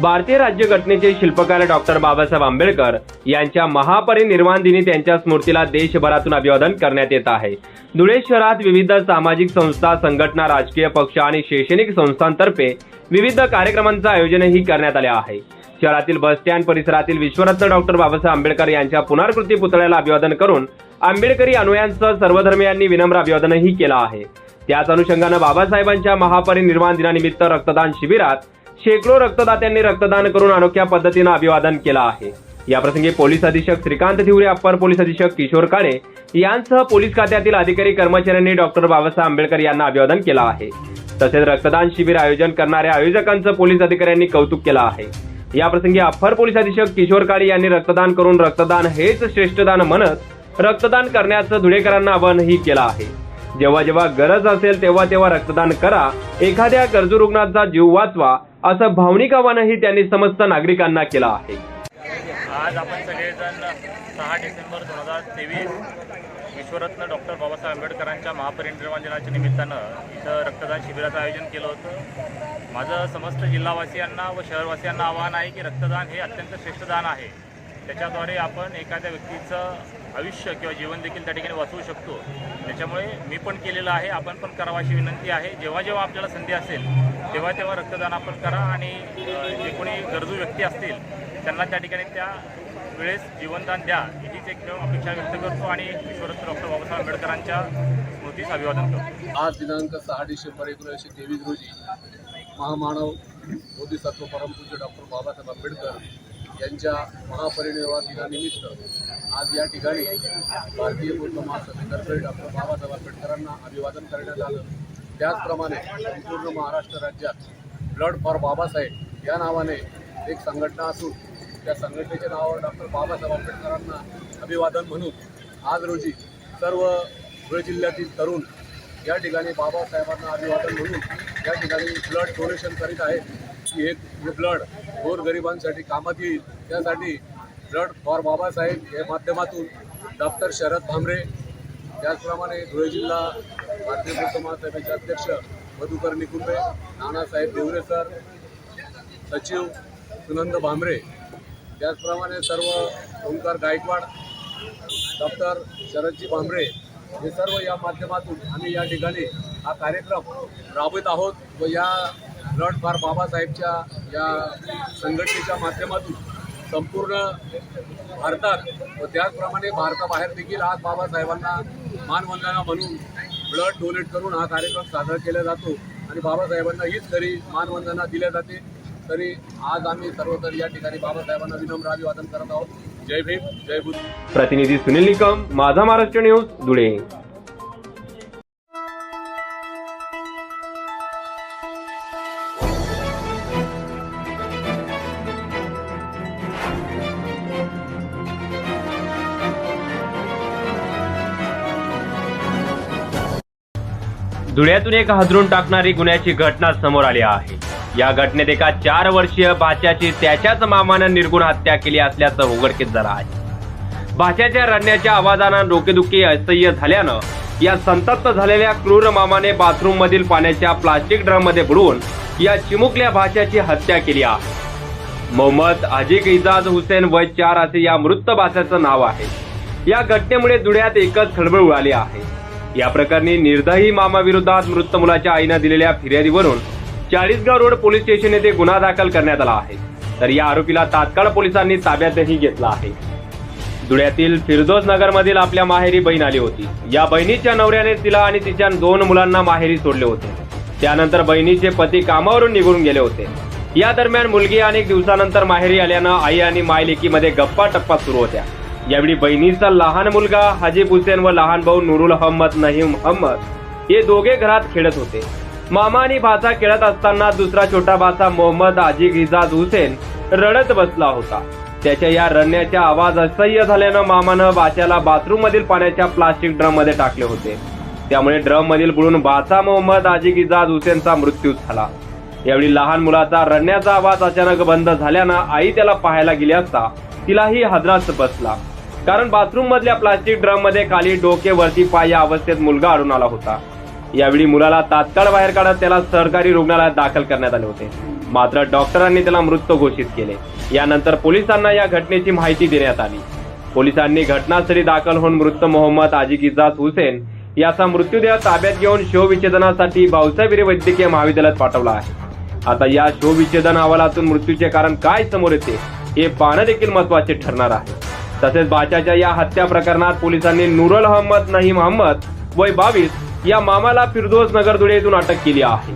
भारतीय राज्यघटनेचे शिल्पकार डॉक्टर बाबासाहेब आंबेडकर यांच्या महापरिनिर्वाण दिनी त्यांच्या स्मृतीला देशभरातून अभिवादन करण्यात येत आहे. धुळे शहरात विविध सामाजिक संस्था संघटना राजकीय पक्ष आणि शैक्षणिक संस्थांतर्फे विविध कार्यक्रमांचं आयोजनही करण्यात आले आहे. शहरातील बस स्टँड परिसरातील विश्वरत्न डॉक्टर बाबासाहेब आंबेडकर यांच्या पुनर्कृती पुतळ्याला अभिवादन करून आंबेडकरी अनुयायांसह सर्वधर्मीयांनी विनम्र अभिवादनही केलं आहे. त्याच अनुषंगानं बाबासाहेबांच्या महापरिनिर्वाण दिनानिमित्त रक्तदान शिबिरात शेकडो रक्तदात्यांनी रक्तदान करून अनोख्या पद्धतीनं अभिवादन केलं आहे. याप्रसंगी पोलीस अधीक्षक श्रीकांत थिवरे अप्पर पोलीस अधीक्षक किशोर काळे यांसह पोलीस खात्यातील अधिकारी कर्मचाऱ्यांनी डॉक्टर बाबासाहेब आंबेडकर यांना अभिवादन केलं आहे. तसेच रक्तदान शिबिर आयोजन करणाऱ्या आयोजकांचं पोलीस अधिकाऱ्यांनी कौतुक केलं आहे. याप्रसंगी अप्पर पोलीस अधीक्षक किशोर काळे यांनी रक्तदान करून रक्तदान हेच श्रेष्ठदान म्हणत रक्तदान करण्याचं धुळेकरांना आवाहनही केलं आहे. जेव्हा जेव्हा गरज असेल तेव्हा तेव्हा रक्तदान करा. एखाद्या गरजू रुग्णाचा जीव वाचवा. असं भावनिक आवाहनही त्यांनी समस्त नागरिकांना केलं आहे. आज आपण सगळेजण सहा डिसेंबर दोन हजार तेवीस विश्वरत्न डॉक्टर बाबासाहेब आंबेडकरांच्या महापरिनिर्वाण दिनाच्या निमित्तानं इथं रक्तदान शिबिराचं आयोजन केलं होतं. माझं समस्त जिल्हावासियांना व शहरवासियांना आवाहन आहे की रक्तदान हे अत्यंत श्रेष्ठ दान आहे. त्याच्याद्वारे आपण एखाद्या व्यक्तीचं आयुष्य किंवा जीवन देखील त्या ठिकाणी वाचवू शकतो. त्याच्यामुळे मी पण केलेलं आहे आपण पण करावा अशी विनंती आहे. जेव्हा जेव्हा आपल्याला संधी असेल तेव्हा तेव्हा रक्तदान आपण करा आणि जे कोणी गरजू व्यक्ती असतील त्यांना त्या ठिकाणी त्या वेळेस जीवनदान द्या. हीच एक अपेक्षा व्यक्त करतो आणि विश्वरत्न डॉक्टर बाबासाहेब आंबेडकरांच्या स्मृतीस अभिवादन करतो. आज दिनांक सहा डिसेंबर एकोणीसशे तेवीस रोजी महामानव बोधिसत्व परमपूज्य डॉक्टर बाबासाहेब आंबेडकर यांच्या महापरिनिर्वाण दिनानिमित्त आज या ठिकाणी भारतीय पूर्ण महासभेतर्फे डॉक्टर बाबासाहेब आंबेडकरांना अभिवादन करण्यात आलं. त्याचप्रमाणे संपूर्ण महाराष्ट्र राज्यात ब्लड फॉर बाबासाहेब या नावाने एक संघटना असून त्या संघटनेच्या नावावर डॉक्टर बाबासाहेब आंबेडकरांना अभिवादन म्हणून आज रोजी सर्व धुळे जिल्ह्यातील तरुण या ठिकाणी बाबासाहेबांना अभिवादन म्हणून या ठिकाणी ब्लड डोनेशन करीत आहेत. एक हे ब्लड गोरगरिबांसाठी कामात येईल. त्यासाठी ब्लड फॉर बाबासाहेब या माध्यमातून डॉक्टर शरद भांबरे त्याचप्रमाणे धुळे जिल्हा भारतीय समाजसभेचे अध्यक्ष मधुकर निकुंबे नानासाहेब देवरे सर सचिव सुनंद भांबरे त्याचप्रमाणे सर्व ओंकार गायकवाड डॉक्टर शरदजी भांबरे हे सर्व या माध्यमातून आम्ही या ठिकाणी हा कार्यक्रम राबवित आहोत व या ब्लड फॉर बाबासाहेबच्या या संघटनेच्या माध्यमातून संपूर्ण भारतात व त्याचप्रमाणे भारताबाहेर देखील आज बाबासाहेबांना मानवंदना म्हणून ब्लड डोनेट करून हा कार्यक्रम साजरा केला जातो आणि बाबासाहेबांना हीच खरी मानवंदना दिल्या जाते. तरी आज आम्ही सर्वतर या ठिकाणी बाबासाहेबांना विनम्र अभिवादन करत आहोत. जय भीम जय बुद्ध. प्रतिनिधी सुनील निकम माझा महाराष्ट्र न्यूज धुळे. धुळ्यातून एक हादरून टाकणारी गुन्ह्याची घटना समोर आली आहे. या घटनेत एका चार वर्षीय भाच्याची त्याच्याच मामानं निर्गुण हत्या केली असल्याचं उघडकीस झालं आहे. भाच्याच्या रडण्याच्या आवाजानं डोकेदुखी असह्य झाल्यानं या संतप्त झालेल्या क्रूर मामाने बाथरूम मधील पाण्याच्या प्लास्टिक ड्रममध्ये बुडवून या चिमुकल्या भाच्याची हत्या केली आहे. मोहम्मद अजिक इजाज हुसेन वय चार असे या मृत भाच्याचं नाव आहे. या घटनेमुळे धुळ्यात एकच खळबळ उडाली आहे. या प्रकरणी निर्दयी मामा विरोधात मृत मुलाच्या आईनं दिलेल्या फिर्यादीवरून चाळीसगाव रोड पोलीस स्टेशन येथे गुन्हा दाखल करण्यात आला आहे. तर या आरोपीला तात्काळ पोलिसांनी ताब्यातही घेतला आहे. धुळ्यातील फिरदोस नगर मधील आपल्या माहेरी बहीण आली होती. या बहिणीच्या नवऱ्याने तिला आणि तिच्या दोन मुलांना माहेरी सोडले होते. त्यानंतर बहिणीचे पती कामावरून निघून गेले होते. या दरम्यान मुलगी अनेक दिवसानंतर माहेरी आल्यानं आई आणि मायलेकीमध्ये गप्पा टप्पा सुरू होत्या. यावेळी बहिणीचा लहान मुलगा हाजीब हुसेन व लहान भाऊ नुरुल अहमद नहीम अहमद हे दोघे घरात खेळत होते. मामा आणि भाचा खेळत असताना दुसरा छोटा भाचा मोहम्मद आजिक इजाज हुसेन रडत बसला होता. त्याच्या या रडण्याचा आवाज असह्य झाल्यानं मामानं भाच्याला बाथरूम मधील पाण्याच्या प्लास्टिक ड्रममध्ये टाकले होते. त्यामुळे ड्रम मधील बुडून भाचा मोहम्मद आजिक इजाज हुसेनचा मृत्यू झाला. यावेळी लहान मुलाचा रडण्याचा आवाज अचानक बंद झाल्यानं आई त्याला पाहायला गेली असता तिलाही हजरात बसला. कारण बाथरूम मधल्या प्लास्टिक ड्रममध्ये खाली डोके वरती पाय या अवस्थेत मुलगा आढळून आला होता. यावेळी मुलाला तात्काळ बाहेर काढत त्याला सरकारी रुग्णालयात दाखल करण्यात आले होते. मात्र डॉक्टरांनी त्याला मृत घोषित केले. यानंतर पोलिसांना या घटनेची माहिती देण्यात आली. पोलिसांनी घटनास्थळी दाखल होऊन मृत मोहम्मद आजिक इजाज हुसेन याचा मृत्यूदेह ताब्यात घेऊन शवविच्छेदनासाठी भाऊसाहेब वैद्यकीय महाविद्यालयात पाठवला आहे. आता या शोविच्छेदन अहवालातून मृत्यूचे कारण काय समोर येते हे पाहणं देखील महत्त्वाचे ठरणार आहे. तसेच बाच्याच्या या हत्या प्रकरणात पोलिसांनी नुरल अहमद नहीम अहमद वय बावीस या मामाला फिरदोस नगर धुळे येथून अटक केली आहे.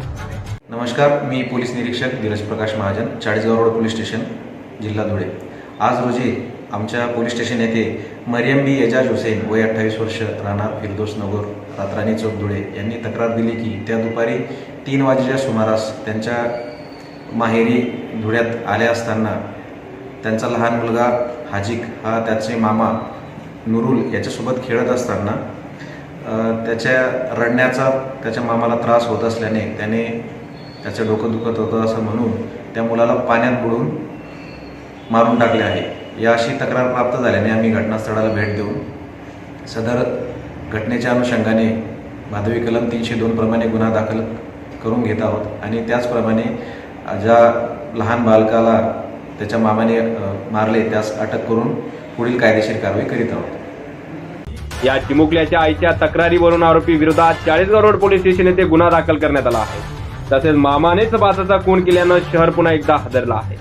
नमस्कार मी पोलीस निरीक्षक Dheeraj Prakash Mahajan Chalisgaon road police station जिल्हा धुळे. आज रोजी आमच्या पोलीस स्टेशन येथे मरियम बी एजाज हुसेन वय अठ्ठावीस वर्ष राणा फिरदोस नगर रात्राणी चौक धुळे यांनी तक्रार दिली की त्या दुपारी तीन वाजेच्या सुमारास त्यांच्या माहेरी धुळ्यात आल्या असताना त्यांचा लहान मुलगा हाजिक हा त्याचे मामा नुरुल याच्यासोबत खेळत असताना त्याच्या रडण्याचा त्याच्या मामाला त्रास होत असल्याने त्याने त्याचं डोकं दुखत होतं असं म्हणून त्या मुलाला पाण्यात बुडून मारून टाकले आहे. या अशी तक्रार प्राप्त झाल्याने आम्ही घटनास्थळाला भेट देऊन सदर घटनेच्या अनुषंगाने माधवी कलम तीनशे दोन प्रमाणे गुन्हा दाखल करून घेत आहोत आणि त्याचप्रमाणे ज्या लहान बालकाला त्याच्या मामाने मारले त्यास अटक करून पुढील कायदेशीर कारवाई करीत आहोत. या चिमुकल्याच्या आईच्या तक्रारीवरून आरोपी विरोधात चाळीसगाव रोड पोलीस स्टेशन येथे गुन्हा दाखल करण्यात आला आहे. तसेच मामानेच बाचाचा खून केल्यानं शहर पुन्हा एकदा हादरला आहे.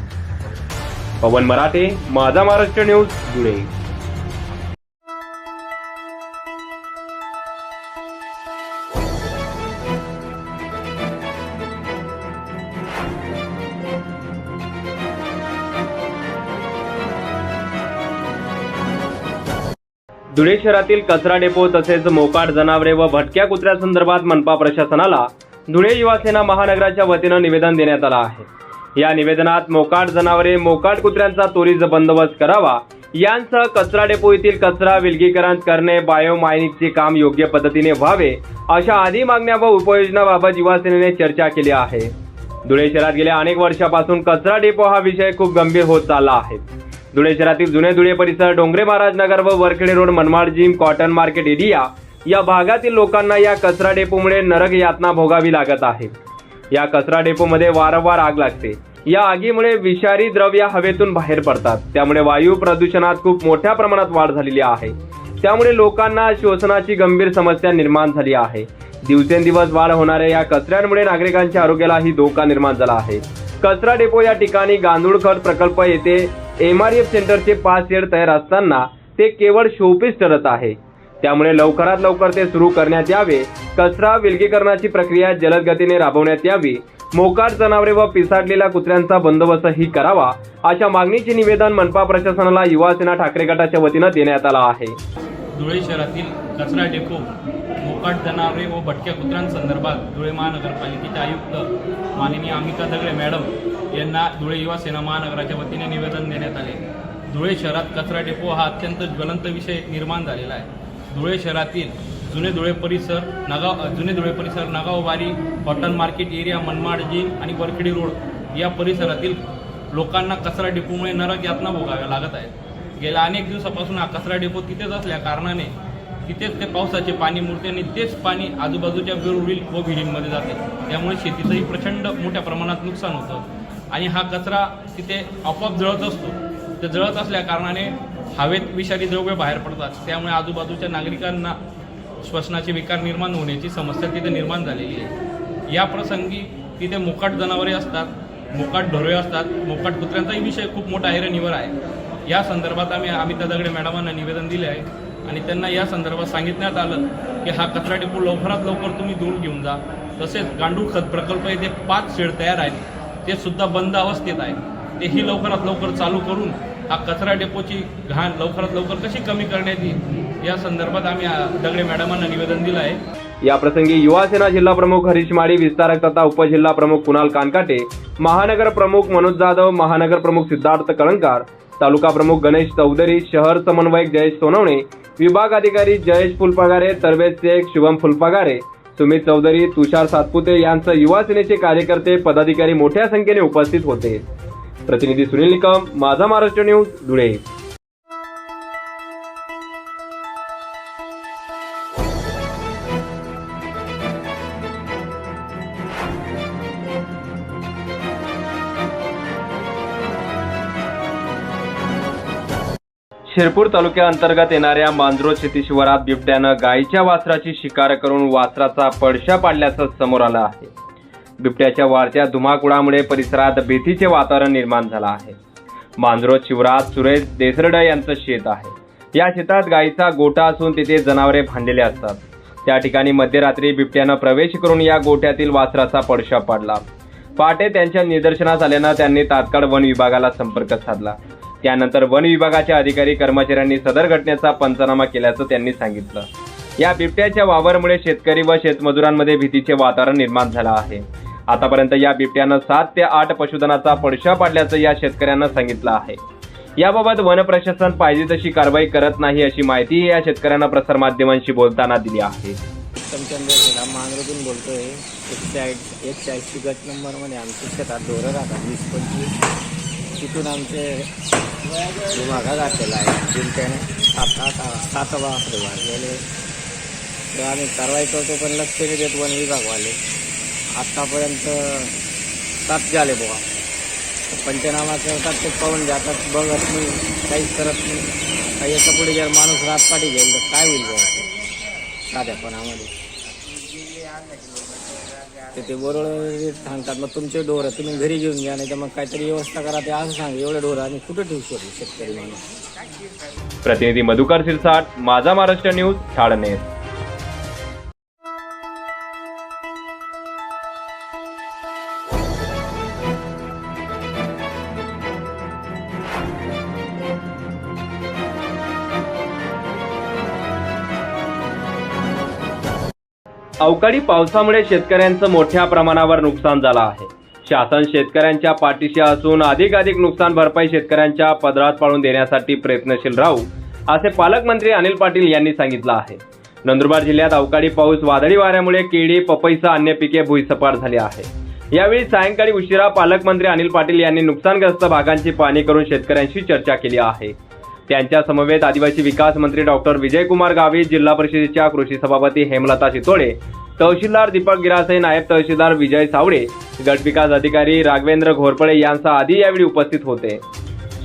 पवन मराठे माझा महाराष्ट्र न्यूज धुळे धुळे शहरातील कचरा डेपो तसेच मोकाट जनावरे व भटक्या कुत्र्यासंदर्भात मनपा प्रशासनाला धुळे युवासेना महानगराच्या वतीनं निवेदन देण्यात आलं आहे. या निवेदनात मोकाट जनावरे मोकाट कुत्र्यांचा त्वरित बंदोबस्त करावा यांसह कचरा डेपो येथील कचरा विलगीकरण करणे बायोमायनिंगचे काम योग्य पद्धतीने व्हावे अशा आदी मागण्या व उपाययोजनाबाबत युवासेनेने चर्चा केली आहे. धुळे शहरात गेल्या अनेक वर्षापासून कचरा डेपो हा विषय खूप गंभीर होत चालला आहे. धुळे शहरातील जुने धुळे परिसर डोंगरे महाराज नगर व Varkhede road Manmad gin cotton market area या भागातील लोकांना या कचरा डेपोमुळे नरक यातना भोगावी लागत आहे. या कचरा डेपोमध्ये वारंवार आग लागते. या आगीमुळे विषारी द्रव्य हवेतून बाहेर पडतात. त्यामुळे वायू प्रदूषणात खूप मोठ्या प्रमाणात वाढ झालेली आहे. त्यामुळे लोकांना श्वसनाची गंभीर समस्या निर्माण झाली आहे. दिवसेंदिवस वाढ होणाऱ्या या कचऱ्यांमुळे नागरिकांच्या आरोग्यालाही धोका निर्माण झाला आहे. कचरा डेपो या ठिकाणी गांधूळ खत प्रकल्प येथे एम आर एफ सेंटरचे पाच शेड तयार असताना ते केवळ शोपीस ठरत आहे. त्यामुळे लवकरात लवकर ते सुरू करण्यात यावे कचरा विलगीकरणाची प्रक्रिया जलद गतीने राबवण्यात यावी मोकाट जनावरे व पिसाडलेल्या कुत्र्यांचा बंदोबस्तही करावा अशा मागणीचे निवेदन मनपा प्रशासनाला युवासेना ठाकरे गटाच्या वतीनं देण्यात आला आहे. धुळे शहरातील कचरा डेपो मोकाट जनावरे व भटक्या कुत्र्यांसंदर्भात धुळे महानगरपालिकेचे आयुक्त माननीय अमिता दगडे मॅडम यांना धुळे युवा सेना महानगराच्या वतीने निवेदन देण्यात आले. धुळे शहरात कचरा डेपो हा अत्यंत ज्वलंत विषय निर्माण झालेला आहे. धुळे शहरातील जुने धुळे परिसर नगाव जुने धुळे परिसर नगाववारी hotel market area Manmad gin आणि बरखेडी रोड या परिसरातील लोकांना कचरा डेपोमुळे नरक यातना भोगाव्या लागत आहेत. गेल्या अनेक दिवसापासून हा कचरा डेपो तिथेच असल्या कारणाने तिथेच ते पावसाचे पाणी मुरते आणि तेच पाणी आजूबाजूच्या वेरुळील व विहिरींमध्ये जाते. त्यामुळे शेतीचंही प्रचंड मोठ्या प्रमाणात नुकसान होतं. आणि हा कचरा तिथे आपोआप जळत असतो. ते जळत असल्या कारणाने हवेत विषारी द्रव्य बाहेर पडतात. त्यामुळे आजूबाजूच्या नागरिकांना श्वसनाचे विकार निर्माण होण्याची समस्या तिथे निर्माण झालेली आहे. या प्रसंगी तिथे मोकाट जनावरे असतात मोकाट ढोरे असतात मोकाट कुत्र्यांचाही विषय खूप मोठा ऐरणीवर आहे. या संदर्भात आम्ही अमिता दगडे मॅडमांना निवेदन दिले आहे. आणि त्यांना या संदर्भात सांगितण्यात आलं की हा कचरा डेपो लवकरात लवकर तुम्ही दूर घेऊन जा. तसेच गांडूळ खत प्रकल्प येथे पाच शेड तयार आहेत. ते सुद्धा बंद अवस्थेत आहे तेही लवकरात लवकर चालू करून हा कचरा डेपोची घाण लवकरात लवकर कशी कमी करण्यात येईल या संदर्भात आम्ही दगडे मॅडमांना निवेदन दिलं आहे. या प्रसंगी युवासेना जिल्हा प्रमुख हरीश माळी विस्तारक तथा उपजिल्हा प्रमुख कुणाल कानकाटे महानगर प्रमुख मनोज जाधव महानगर प्रमुख सिद्धार्थ कळंकार तालुका प्रमुख गणेश चौधरी शहर समन्वयक जयेश सोनवणे विभाग अधिकारी जयेश फुलपगारे तरवेज शेख शुभम फुलपगारे सुमित चौधरी तुषार सातपुते यांसह युवा सेनेचे कार्यकर्ते पदाधिकारी मोठ्या संख्येने उपस्थित होते. प्रतिनिधी सुनील निकम माझा महाराष्ट्र न्यूज धुळे. शिरपूर तालुक्याअंतर्गत येणाऱ्या मांजरो शेती शिवारात बिबट्यानं गायीच्या वासराची शिकार करून वासराचा पडशा पाडल्याचं समोर आलं आहे. बिबट्याच्या वाढत्या धुमाकुळामुळे परिसरात भीतीचे वातावरण निर्माण झालं आहे. मांजरो शिवरात सुरेश देसरडा यांचं शेत आहे. या शेतात गायीचा गोठा असून तिथे जनावरे भांडलेले असतात. त्या ठिकाणी मध्यरात्री बिबट्यानं प्रवेश करून या गोठ्यातील वासराचा पडशा पाडला. पहाटे त्यांच्या निदर्शनास आल्यानं त्यांनी तात्काळ वन विभागाला संपर्क साधला. त्यानंतर वन विभागाच्या अधिकारी कर्मचाऱ्यांनी सदर घटनेचा पंचनामा केल्याचं त्यांनी सांगितलं. या बिबट्याच्या वावरमुळे शेतकरी व शेतमजुरांमध्ये भीतीचे वातावरण निर्माण झालं आहे. आतापर्यंत या बिबट्यानं सात ते आठ पशुधनाचा पडशा पाडल्याचं या शेतकऱ्यांना सांगितलं आहे. याबाबत वन प्रशासन पाहिजे तशी कारवाई करत नाही अशी माहिती या शेतकऱ्यांना प्रसारमाध्यमांशी बोलताना दिली आहे. उत्तमचंद्र श्रीराम मांगरोतून बोलतोय. एकशे ऐंशी एकशे ऐंशी गट नंबरमध्ये आमच्या शेतात ढोरं राहतात. वीस पंचवीस. तिथून आमचे विभागा घातलेला आहे. जिंक्याने सात सात सात वासरे गेले तर आम्ही कारवाई करतो पण लक्ष नाही देत वन विभागवाले. आत्तापर्यंत सात झाले बुवा. पंचनामा करतात ते पाहून जातात बघत नाही काहीच करत नाही. काही याच्यापुढे जर माणूस रातपाटी घेईल तर काय होईल बुवा? साध्यापणामध्ये तर ते बरोबर सांगतात मग तुमचे ढोर तुम्ही घरी घेऊन घ्या नाही तर मग काहीतरी व्यवस्था करा ते असं सांग एवढे ढोर आणि कुठं ठेवू शकतो शेतकरी माणूस प्रतिनिधी मधुकर सिरसाट माझा महाराष्ट्र न्यूज ठाणे. अवकाळी पावसामुळे शेतकऱ्यांचं मोठ्या प्रमाणावर नुकसान झालं आहे. शासन शेतकऱ्यांच्या पाठीशी असून अधिकाधिक नुकसान भरपाई शेतकऱ्यांच्या पदरात पाळून देण्यासाठी प्रयत्नशील राहू असे पालकमंत्री अनिल पाटील यांनी सांगितलं आहे. नंदुरबार जिल्ह्यात अवकाळी पाऊस वादळी वाऱ्यामुळे केळी पपईसह अन्य पिके भुईसपाट झाली आहे. यावेळी सायंकाळी उशिरा पालकमंत्री अनिल पाटील यांनी नुकसानग्रस्त भागांची पाहणी करून शेतकऱ्यांशी चर्चा केली आहे. त्यांच्या समवेत आदिवासी विकास मंत्री डॉक्टर विजयकुमार गावित जिल्हा परिषदेच्या कृषी सभापती हेमलता शितोळे तहसीलदार दीपक गिरासे नायब तहसीलदार विजय सावडे गटविकास अधिकारी राघवेंद्र घोरपडे यांचा आधी यावेळी उपस्थित होते.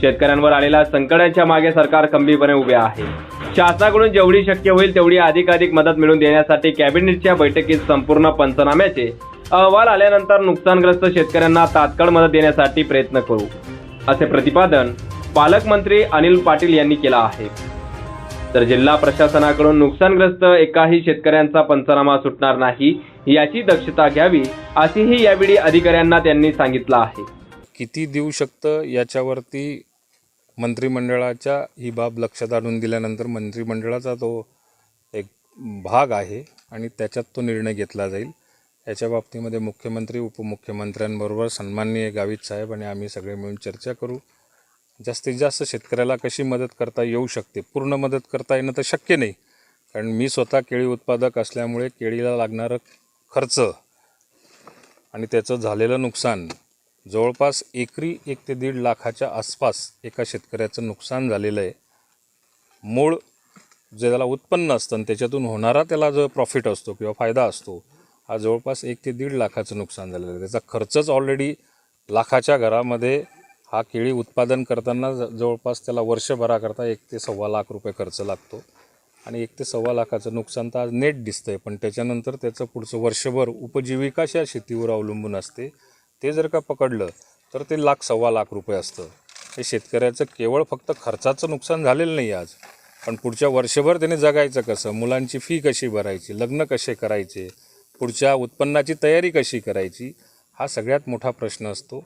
शेतकऱ्यांवर आलेल्या संकटाच्या मागे सरकार खंबीरपणे उभे आहे. शासनाकडून जेवढी शक्य होईल तेवढी अधिकाधिक मदत मिळवून देण्यासाठी कॅबिनेटच्या बैठकीत संपूर्ण पंचनाम्याचे अहवाल आल्यानंतर नुकसानग्रस्त शेतकऱ्यांना तात्काळ मदत देण्यासाठी प्रयत्न करू. असे प्रतिपादन पालकमंत्री अनिल पाटील यांनी केला आहे. तर जिल्हा प्रशासनाकडून नुकसानग्रस्त एकाही शेतकऱ्यांचा पंचनामा सुटणार नाही याची दक्षता घ्यावी असेही यावेळी अधिकाऱ्यांना त्यांनी सांगितलं आहे. किती देऊ शकतं याच्यावरती मंत्रिमंडळाच्या ही बाब लक्षात आणून दिल्यानंतर मंत्रिमंडळाचा तो एक भाग आहे आणि त्याच्यात तो निर्णय घेतला जाईल. याच्या बाबतीमध्ये मुख्यमंत्री उपमुख्यमंत्र्यांबरोबर सन्माननीय गावित साहेब आणि आम्ही सगळे मिळून चर्चा करू. जास्तीत जास्त शेतकऱ्याला कशी मदत करता येऊ शकते? पूर्ण मदत करता येणं तर शक्य नाही. कारण मी स्वतः केळी उत्पादक असल्यामुळे केळीला लागणारं खर्च आणि त्याचं झालेलं नुकसान जवळपास एकरी एक ते दीड लाखाच्या आसपास एका शेतकऱ्याचं नुकसान झालेलं आहे. मूळ जे त्याला उत्पन्न असतं आणि त्याच्यातून होणारा त्याला जो प्रॉफिट असतो किंवा फायदा असतो हा जवळपास एक ते दीड लाखाचं नुकसान झालेलं आहे. त्याचा खर्चच ऑलरेडी लाखाच्या घरामध्ये हा केळी उत्पादन करताना ज- जवळपास त्याला वर्षभराकरता एक ते सव्वा लाख रुपये खर्च लागतो. आणि एक ते सव्वा लाखाचं नुकसान तर आज नेट दिसतं आहे पण त्याच्यानंतर त्याचं पुढचं वर्षभर उपजीविकाच्या शेतीवर अवलंबून असते. ते जर का पकडलं तर ते लाख सव्वा लाख रुपये असतं. हे शेतकऱ्याचं केवळ फक्त खर्चाचं नुकसान झालेलं नाही आज पण पुढच्या वर्षभर त्याने जगायचं कसं? मुलांची फी कशी भरायची? लग्न कसे करायचे? पुढच्या उत्पन्नाची तयारी कशी करायची? हा सगळ्यात मोठा प्रश्न असतो.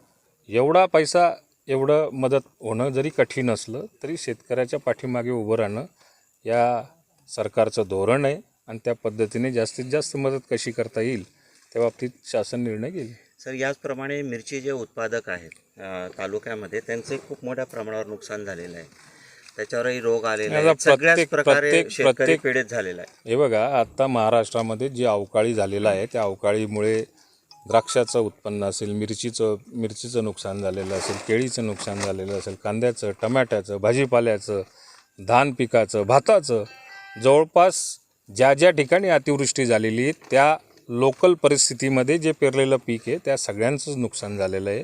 एवढा पैसा एवढं मदत होणं जरी कठीण असलं तरी शेतकऱ्याच्या पाठीमागे उभं राहणं या सरकारचं धोरण आहे आणि त्या पद्धतीने जास्तीत जास्त मदत कशी करता येईल त्या बाबतीत शासन निर्णय घेईल. सर याचप्रमाणे मिरची जे उत्पादक आहेत तालुक्यामध्ये त्यांचे खूप मोठ्या प्रमाणावर नुकसान झालेलं आहे. त्याच्यावरही रोग आलेले सगळ्याच प्रत्येक- प्रकारे शेतकरी प्रत्येक- पीडित झालेला आहे. हे बघा आता महाराष्ट्रामध्ये जे अवकाळी झालेलं आहे त्या अवकाळीमुळे द्राक्षाचं उत्पन्न असेल मिरचीचं मिरचीचं नुकसान झालेलं असेल केळीचं नुकसान झालेलं असेल कांद्याचं टमाट्याचं भाजीपाल्याचं धान पिकाचं भाताचं जवळपास ज्या ज्या ठिकाणी अतिवृष्टी झालेली आहे त्या लोकल परिस्थितीमध्ये जे पेरलेलं पीक आहे त्या सगळ्यांचंच नुकसान झालेलं आहे.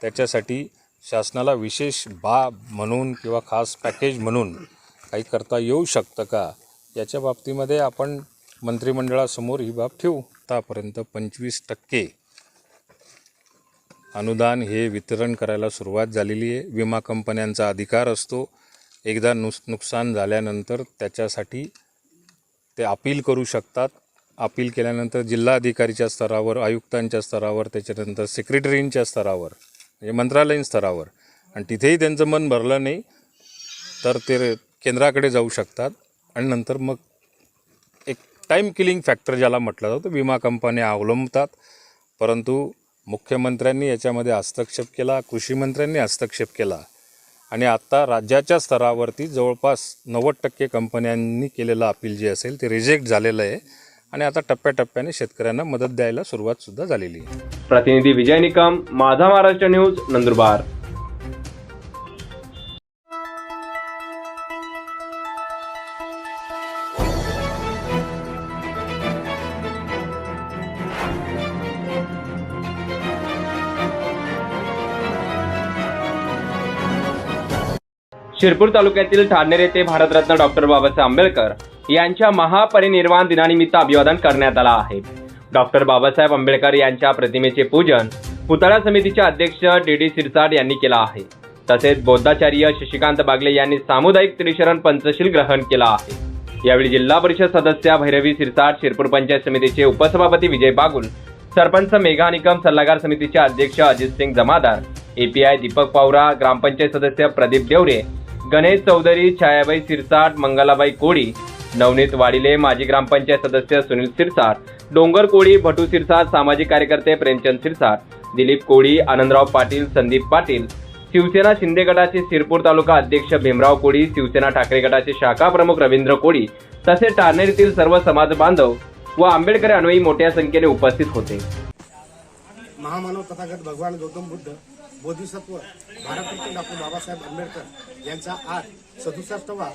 त्याच्यासाठी शासनाला विशेष बाब म्हणून किंवा खास पॅकेज म्हणून काही करता येऊ शकतं का? याच्या बाबतीमध्ये आपण मंत्रिमंडळासमोर ही बाब ठेवू. आतापर्यंत पंचवीस टक्के अनुदान हे वितरण करायला सुरुवात झालेली आहे. विमा कंपन्यांचा अधिकार असतो. एकदा नुस नुकसान झाल्यानंतर त्याच्यासाठी ते अपील करू शकतात. अपील केल्यानंतर जिल्हाधिकारीच्या स्तरावर आयुक्तांच्या स्तरावर त्याच्यानंतर सेक्रेटरींच्या स्तरावर म्हणजे मंत्रालयीन स्तरावर. आणि तिथेही त्यांचं मन भरलं नाही तर ते केंद्राकडे जाऊ शकतात. आणि नंतर मग एक टाईम किलिंग फॅक्टर ज्याला म्हटलं जातं विमा कंपन्या अवलंबतात. परंतु मुख्यमंत्र्यांनी याच्यामध्ये हस्तक्षेप केला कृषीमंत्र्यांनी हस्तक्षेप केला. आणि आत्ता राज्याच्या स्तरावरती जवळपास नव्वद टक्के कंपन्यांनी केलेलं अपील जे असेल ते रिजेक्ट झालेलं आहे. आणि आता टप्प्याटप्प्याने शेतकऱ्यांना मदत द्यायला सुरुवातसुद्धा झालेली आहे. प्रतिनिधी विजय निकम माझा महाराष्ट्र न्यूज नंदुरबार. शिरपूर तालुक्यातील ठाणेर येथे भारतरत्न डॉक्टर बाबासाहेब आंबेडकर यांच्या महापरिनिर्वाण दिनानिमित्त अभिवादन करण्यात आला आहे. डॉक्टर बाबासाहेब आंबेडकर यांच्या प्रतिमेचे पूजन पुतळा समितीचे अध्यक्ष डी डी सिरसाट यांनी केला आहे. तसेच बौद्धाचार्य शशिकांत बागले यांनी सामुदायिक त्रिशरण पंचशील ग्रहण केला आहे. यावेळी जिल्हा परिषद सदस्य भैरवी सिरसाट शिरपूर पंचायत समितीचे उपसभापती विजय बागुल सरपंच मेघा निकम सल्लागार समितीचे अध्यक्ष अजित सिंग जमादार एपीआय दीपक पावरा ग्रामपंचायत सदस्य प्रदीप देवरे गणेश चौधरी छायाबाई सिरसाट मंगलाबाई कोळी नवनीत वाडिले माजी ग्रामपंचायत सदस्य सुनील सिरसाट डोंगर कोळी भटू सिरसाट सामाजिक कार्यकर्ते प्रेमचंद सिरसाट दिलीप कोळी आनंदराव पाटील संदीप पाटील शिवसेना शिंदे गटाचे शिरपूर तालुका अध्यक्ष भीमराव कोळी शिवसेना ठाकरे गटाचे शाखा प्रमुख रवींद्र कोळी तसेच टारनेर येथील सर्व समाज बांधव व आंबेडकर अन्वयी मोठ्या संख्येने उपस्थित होते. महामानव तथागत भगवान गौतम बुद्ध बोधिसत्व भारतरत्न डॉक्टर बाबासाहेब आंबेडकर यांचा आज सदुसष्टवा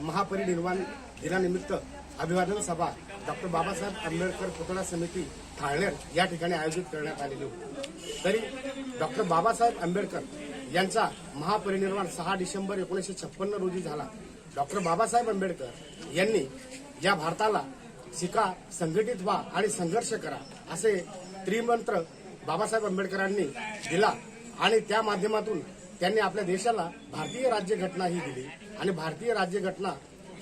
महापरिनिर्वाण दिनानिमित्त अभिवादन सभा डॉक्टर बाबासाहेब आंबेडकर पुतळा समिती ठाळणेर या ठिकाणी आयोजित करण्यात आलेली होती. तरी डॉक्टर बाबासाहेब आंबेडकर यांचा महापरिनिर्वाण सहा डिसेंबर एकोणीसशे छप्पन्न रोजी झाला. डॉक्टर बाबासाहेब आंबेडकर यांनी या भारताला शिका संघटित व्हा आणि संघर्ष करा असे त्रिमंत्र बाबासाहेब आंबेडकरांनी दिला. आणि त्या माध्यमातून त्यांनी आपल्या देशाला भारतीय राज्यघटना ही दिली. आणि भारतीय राज्यघटना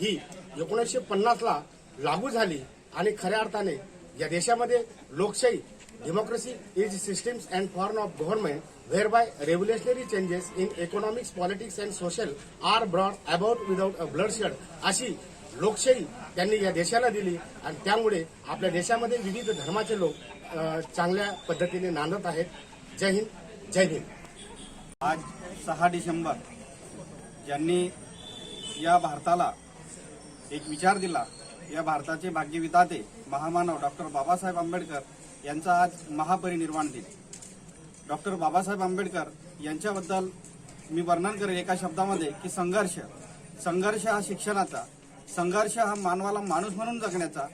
ही एकोणीसशे पन्नासला लागू झाली आणि खऱ्या अर्थाने या देशामध्ये लोकशाही democracy is systems and form of government whereby revolutionary changes in economics politics and social are brought about without a bloodshed अशी लोकशाही त्यांनी या देशाला दिली आणि त्यामुळे आपल्या देशामध्ये विविध धर्माचे लोक चांगल्या पद्धतीने नांदत आहेत. जय हिंद. जय भीम आज सहा डिसेंबर ज्यांनी या भारताला एक विचार दिला या भारताचे भाग्यविधाते महामानव डॉक्टर बाबासाहेब आंबेडकर यांचा आज महापरिनिर्वाण दिन. डॉक्टर बाबासाहेब आंबेडकर यांच्याबद्दल मी वर्णन करेन एका शब्दामध्ये की संघर्ष. संघर्ष हा शिक्षणाचा संघर्ष हा मानवाला माणूस म्हणून जगण्याचा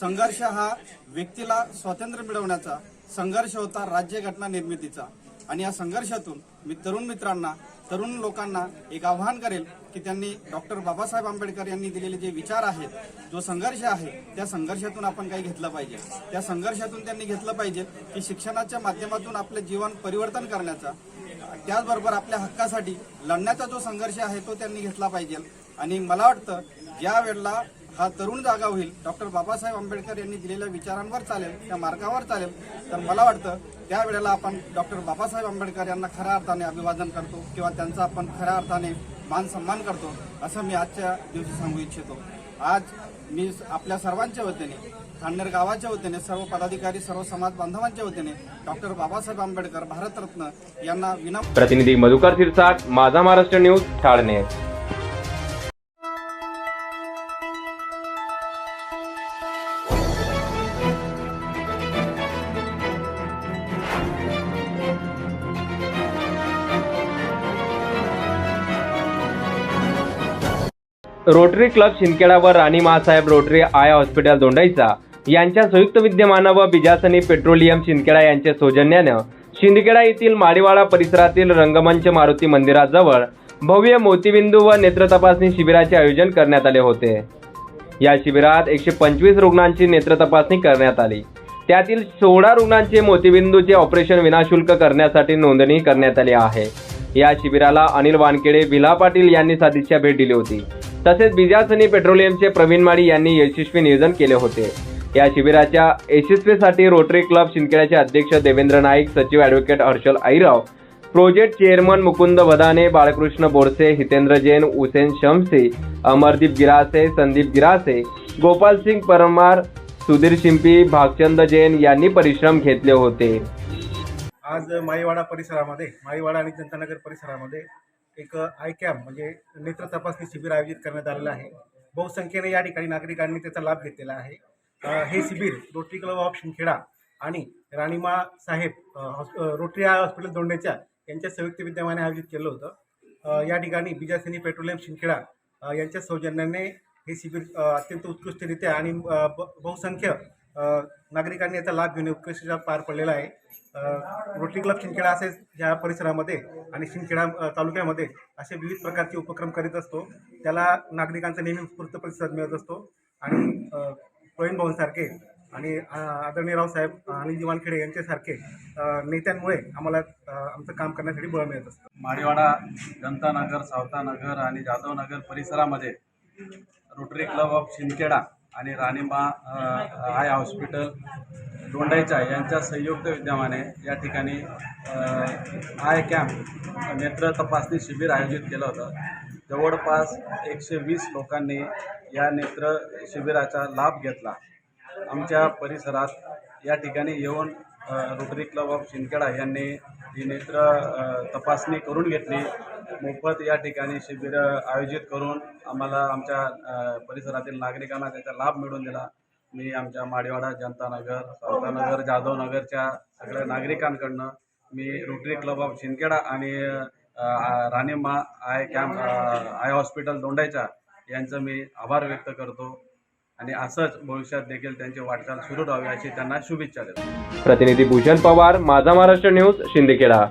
संघर्ष हा व्यक्तीला स्वातंत्र्य मिळवण्याचा संघर्ष होता राज्यघटना निर्मितीचा. आणि या संघर्षातून मी तरुण मित्रांना तरुण लोकांना एक आव्हान करेल की त्यांनी डॉक्टर बाबासाहेब आंबेडकर यांनी दिलेले जे विचार आहेत जो संघर्ष आहे त्या संघर्षातून आपण काही घेतलं पाहिजे. त्या संघर्षातून त्यांनी घेतलं पाहिजे की शिक्षणाच्या माध्यमातून आपले जीवन परिवर्तन करण्याचा त्याचबरोबर आपल्या हक्कासाठी लढण्याचा जो संघर्ष आहे तो त्यांनी घेतला पाहिजे. आणि मला वाटतं ज्या वेळेला हा तरुण जागा होईल. डॉक्टर बाबासाहेब आंबेडकर यांनी दिलेल्या विचारांवर चालेल त्या मार्गावर चालेल. तर मला वाटतं त्यावेळेला आपण डॉक्टर बाबासाहेब आंबेडकर यांना खऱ्या अर्थाने अभिवादन करतो किंवा त्यांचा आपण खऱ्या अर्थाने मान सन्मान करतो असं मी आजच्या दिवशी सांगू इच्छितो. आज मी आपल्या सर्वांच्या वतीने खांडेर गावाच्या वतीने सर्व पदाधिकारी सर्व समाज बांधवांच्या वतीने डॉक्टर बाबासाहेब आंबेडकर भारतरत्न यांना विना प्रतिनिधी Madhukar Sirsat Majha Maharashtra news Thane. Rotary club Shindkheda व Rani Masaheb rotary eye hospital Dondaicha यांच्या संयुक्त विद्यमानं व बिजासनी पेट्रोलियम शिंदखेडा यांच्या सौजन्यानं शिंदखेडा येथील माडीवाडा परिसरातील रंगमंच मारुती मंदिराजवळ भव्य मोतीबिंदू व नेत्र तपासणी शिबिराचे आयोजन करण्यात आले होते. या शिबिरात एकशे पंचवीस रुग्णांची नेत्र तपासणी करण्यात आली. त्यातील सोळा रुग्णांचे मोतीबिंदूचे ऑपरेशन विनाशुल्क करण्यासाठी नोंदणी करण्यात आली आहे. या शिबिराला अनिल वानखेडे विला पाटील यांनी साधीच्या भेट दिली होती. तसेच बिजासनी पेट्रोलियमचे प्रवीण माळी यांनी यशस्वी नियोजन केले होते. या शिबिराच्या यशस्वीसाठी रोटरी क्लब शिंदखेड्याचे अध्यक्ष देवेंद्र नाईक सचिव advocate Harshal Airao project chairman Mukund Vadane Balkrishna Borse Hitendra Jain Hussain Shamse Amardeep Girase Sandeep Girase Gopalsing Parmar Sudhir Shimpi Bhagchand Jain यांनी परिश्रम घेतले होते. आज माईवाडा परिसरामध्ये माईवाडा आणि जनतानगर परिसरामध्ये एक आय कॅम्प म्हणजे नेत्र तपासणी शिबिर आयोजित करण्यात आलेलं आहे. बहुसंख्येने या ठिकाणी नागरिकांनी त्याचा लाभ घेतलेला आहे. हे शिबिर रोटरी क्लब ऑफ शिंखेडा आणि राणीमा साहेब हॉस् हॉस- रोटरी हॉस्पिटल दोंडेच्या यांच्या संयुक्त विद्यमाने आयोजित केलं होतं. या ठिकाणी बिजासनी पेट्रोलियम शिंखेडा यांच्या सौजन्याने हे शिबिर अत्यंत उत्कृष्टरित्या आणि ब- बहुसंख्य नागरिकांनी याचा लाभ घेऊन उत्कृष्ट पार पडलेला आहे. रोटरी क्लब शिंदखेडा असे या परिसरामध्ये आणि शिंदखेडा तालुक्यामध्ये असे विविध प्रकारचे उपक्रम करीत असतो. त्याला नागरिकांचा नेहमी उत्स्फूर्त प्रतिसाद मिळत असतो. आणि प्रवीण भाऊंसारखे आणि आदरणीय रावसाहेब अनिल दिवाणखेडे यांच्यासारखे नेत्यांमुळे आम्हाला आमचं काम करण्यासाठी बळ मिळत असतं. माडीवाडा जनतानगर सावतानगर आणि जाधवनगर परिसरामध्ये रोटरी क्लब ऑफ शिंदखेडा आणि राणीमा आय हॉस्पिटल दोंडाईच्या यांच्या संयुक्त विद्यमाने या ठिकाणी आय कॅम्प नेत्र तपासणी शिबिर आयोजित केलं होतं. जवळपास एकशे वीस लोकांनी या नेत्र शिबिराचा लाभ घेतला. आमच्या परिसरात या ठिकाणी येऊन रोटरी क्लब ऑफ शिंदखेडा यांनी ही नेत्र तपासणी करून घेतली. मोफत या ठिकाणी शिबिर आयोजित करून आम्हाला आमच्या परिसरातील नागरिकांना त्याचा लाभ मिळवून दिला. मी आमच्या माडीवाडा जनतानगर सावतानगर जाधवनगरच्या सगळ्या नागरिकांकडनं मी रोटरी क्लब ऑफ शिंदखेडा आणि Ranima eye camp eye hospital दोंडायच्या यांचं मी आभार व्यक्त करतो. आणि असंच भविष्यात देखील त्यांची वाटचाल सुरू राहावी अशी त्यांना शुभेच्छा देतो. प्रतिनिधी भूषण पवार माझा महाराष्ट्र न्यूज शिंदखेडा.